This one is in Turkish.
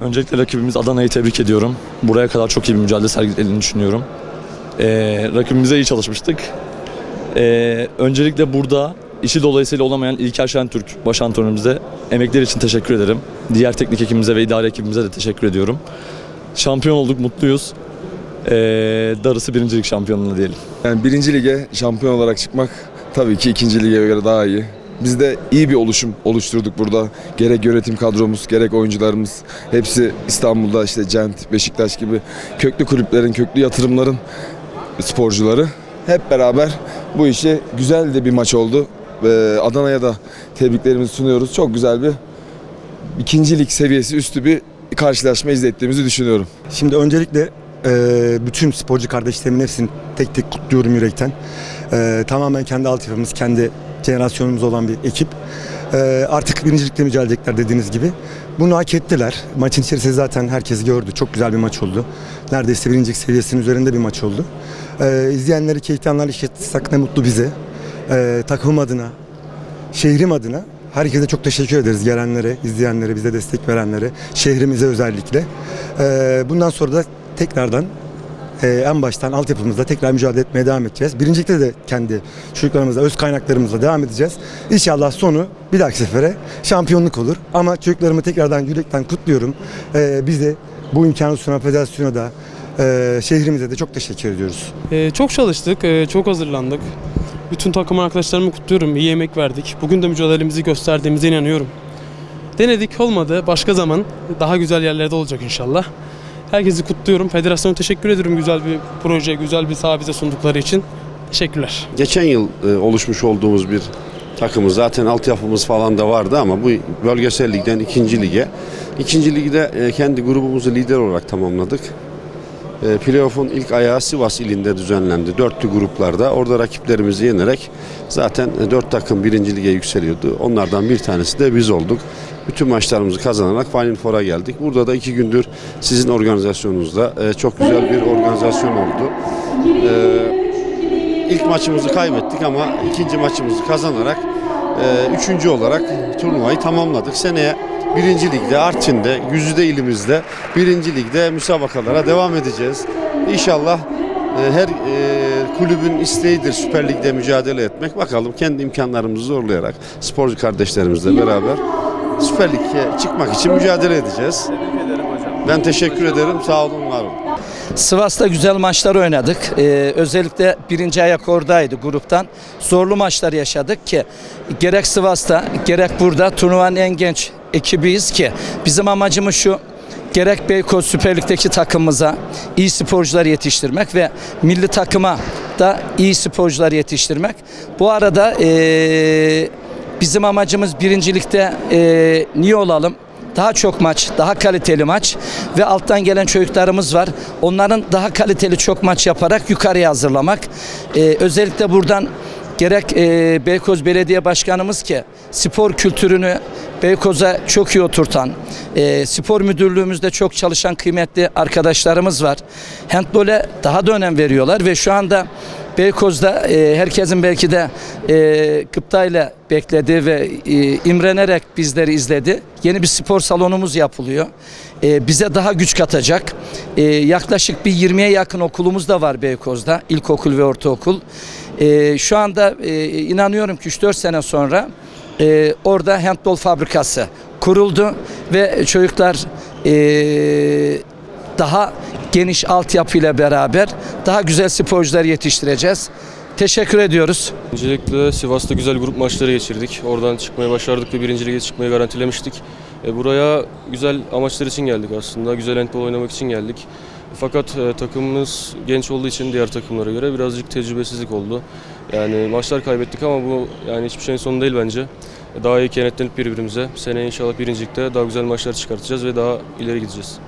Öncelikle rakibimiz Adana'yı tebrik ediyorum. Buraya kadar çok iyi bir mücadele sergilediğini düşünüyorum. Ee, rakibimize iyi çalışmıştık. Ee, öncelikle burada işi dolayısıyla olamayan İlker Şentürk baş antrenörümüze emekleri için teşekkür ederim. Diğer teknik ekibimize ve idare ekibimize de teşekkür ediyorum. Şampiyon olduk, mutluyuz. Ee, darısı birincilik şampiyonluğuna diyelim. Yani birinci lige şampiyon olarak çıkmak tabii ki ikinci lige göre daha iyi. Biz de iyi bir oluşum oluşturduk burada. Gerek yönetim kadromuz, gerek oyuncularımız. Hepsi İstanbul'da işte Cent, Beşiktaş gibi köklü kulüplerin, köklü yatırımların sporcuları. Hep beraber bu işe güzel de bir maç oldu. Ve Adana'ya da tebriklerimizi sunuyoruz. Çok güzel bir ikincilik seviyesi üstü bir karşılaşma izlettiğimizi düşünüyorum. Şimdi öncelikle e, bütün sporcu kardeşlerimin hepsini tek tek kutluyorum yürekten. E, tamamen kendi altyapımız, kendi jenerasyonumuz olan bir ekip. E, artık birincilikle mücadele edecekler dediğiniz gibi. Bunu hak ettiler. Maçın içerisinde zaten herkes gördü. Çok güzel bir maç oldu. Neredeyse birincilik seviyesinin üzerinde bir maç oldu. E, izleyenleri keyifli anlar işlettiysek ne mutlu bize. E, takımım adına, şehrim adına herkese çok teşekkür ederiz gelenlere, izleyenlere, bize destek verenlere, şehrimize özellikle. Ee, bundan sonra da tekrardan e, en baştan altyapımızda tekrar mücadele etmeye devam edeceğiz. Birincilikte de kendi çocuklarımızla, öz kaynaklarımızla devam edeceğiz. İnşallah sonu bir dahaki sefere şampiyonluk olur. Ama çocuklarımı tekrardan yürekten kutluyorum. Ee, bize bu imkanı sunan federasyona da, e, şehrimize de çok teşekkür ediyoruz. Ee, çok çalıştık, ee, çok hazırlandık. Bütün takım arkadaşlarımı kutluyorum. İyi emek verdik. Bugün de mücadelemizi gösterdiğimize inanıyorum. Denedik olmadı. Başka zaman daha güzel yerlerde olacak inşallah. Herkesi kutluyorum. Federasyona teşekkür ediyorum güzel bir proje, güzel bir saha bize sundukları için. Teşekkürler. Geçen yıl e, oluşmuş olduğumuz bir takımız zaten altyapımız falan da vardı ama bu bölgesel ligden ikinci lige. İkinci ligde e, kendi grubumuzu lider olarak tamamladık. E, Playoff'un ilk ayağı Sivas ilinde düzenlendi. Dörtlü gruplarda. Orada rakiplerimizi yenerek zaten dört takım birinci lige yükseliyordu. Onlardan bir tanesi de biz olduk. Bütün maçlarımızı kazanarak Final Four'a geldik. Burada da iki gündür sizin organizasyonunuzda e, çok güzel bir organizasyon oldu. E, İlk maçımızı kaybettik ama ikinci maçımızı kazanarak e, üçüncü olarak turnuvayı tamamladık. Seneye birinci ligde Artvin'de, Güzide ilimizde birinci ligde müsabakalara devam edeceğiz. İnşallah e, her e, kulübün isteğidir Süper Lig'de mücadele etmek. Bakalım kendi imkanlarımızı zorlayarak sporcu kardeşlerimizle beraber Süper Lig'e çıkmak için mücadele edeceğiz. Ben teşekkür ederim. Sağ olun, var olun. Sivas'ta güzel maçlar oynadık. Ee, özellikle birinci ayak oradaydı gruptan. Zorlu maçlar yaşadık ki gerek Sivas'ta gerek burada turnuvanın en genç ekibiyiz ki bizim amacımız şu gerek Beykoz Süper Lig'deki takımımıza iyi sporcular yetiştirmek ve milli takıma da iyi sporcular yetiştirmek. Bu arada eee, bizim amacımız birincilikte eee niye olalım? Daha çok maç, daha kaliteli maç ve alttan gelen çocuklarımız var. Onların daha kaliteli çok maç yaparak yukarıya hazırlamak. Ee, özellikle buradan gerek e, Beykoz Belediye Başkanımız ki spor kültürünü Beykoz'a çok iyi oturtan, e, spor müdürlüğümüzde çok çalışan kıymetli arkadaşlarımız var. Handbole daha da önem veriyorlar ve şu anda Beykoz'da e, herkesin belki de e, gıptayla beklediği ve e, imrenerek bizleri izledi. Yeni bir spor salonumuz yapılıyor. E, bize daha güç katacak. E, yaklaşık bir 20'ye yakın okulumuz da var Beykoz'da. İlkokul ve ortaokul. E, şu anda e, inanıyorum ki 3-4 sene sonra e, orada handbol fabrikası kuruldu ve çocuklar e, daha geniş altyapıyla beraber daha güzel sporcular yetiştireceğiz. Teşekkür ediyoruz. Öncelikle Sivas'ta güzel grup maçları geçirdik. Oradan çıkmayı başardık ve birinci lige çıkmayı garantilemiştik. E, buraya güzel amaçlar için geldik aslında. Güzel handball oynamak için geldik. Fakat e, takımımız genç olduğu için diğer takımlara göre birazcık tecrübesizlik oldu. Yani maçlar kaybettik ama bu yani hiçbir şeyin sonu değil bence. Daha iyi kenetlenip birbirimize. Seneye inşallah birincilikte daha güzel maçlar çıkartacağız ve daha ileri gideceğiz.